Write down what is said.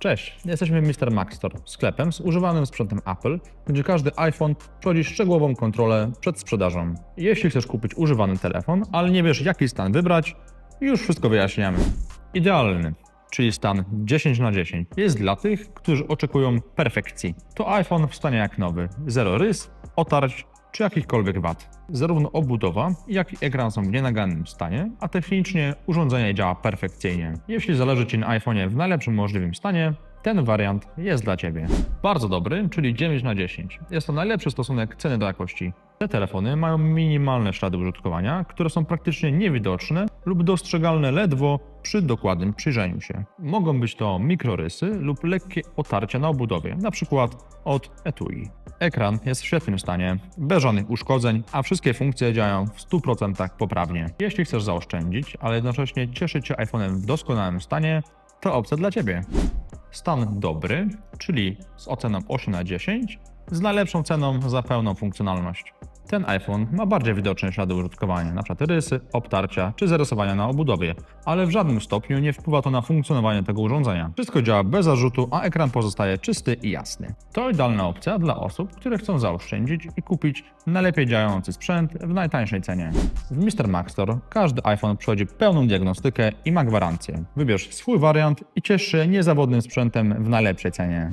Cześć, jesteśmy Mr. Mac Store, sklepem z używanym sprzętem Apple, gdzie każdy iPhone przechodzi szczegółową kontrolę przed sprzedażą. Jeśli chcesz kupić używany telefon, ale nie wiesz jaki stan wybrać, już wszystko wyjaśniamy. Idealny, czyli stan 10 na 10, jest dla tych, którzy oczekują perfekcji. To iPhone w stanie jak nowy, zero rys, otarć czy jakichkolwiek wad. Zarówno obudowa, jak i ekran są w nienagannym stanie, a technicznie urządzenie działa perfekcyjnie. Jeśli zależy Ci na iPhone'ie w najlepszym możliwym stanie, ten wariant jest dla Ciebie. Bardzo dobry, czyli 9 na 10. Jest to najlepszy stosunek ceny do jakości. Te telefony mają minimalne ślady użytkowania, które są praktycznie niewidoczne lub dostrzegalne ledwo przy dokładnym przyjrzeniu się. Mogą być to mikrorysy lub lekkie otarcia na obudowie, np. od etui. Ekran jest w świetnym stanie, bez żadnych uszkodzeń, a wszystkie funkcje działają w 100% poprawnie. Jeśli chcesz zaoszczędzić, ale jednocześnie cieszyć się iPhone'em w doskonałym stanie, to opcja dla Ciebie. Stan dobry, czyli z oceną 8 na 10, z najlepszą ceną za pełną funkcjonalność. Ten iPhone ma bardziej widoczne ślady użytkowania, np. rysy, obtarcia czy zarysowania na obudowie, ale w żadnym stopniu nie wpływa to na funkcjonowanie tego urządzenia. Wszystko działa bez zarzutu, a ekran pozostaje czysty i jasny. To idealna opcja dla osób, które chcą zaoszczędzić i kupić najlepiej działający sprzęt w najtańszej cenie. W Mr. Mac Store każdy iPhone przechodzi pełną diagnostykę i ma gwarancję. Wybierz swój wariant i ciesz się niezawodnym sprzętem w najlepszej cenie.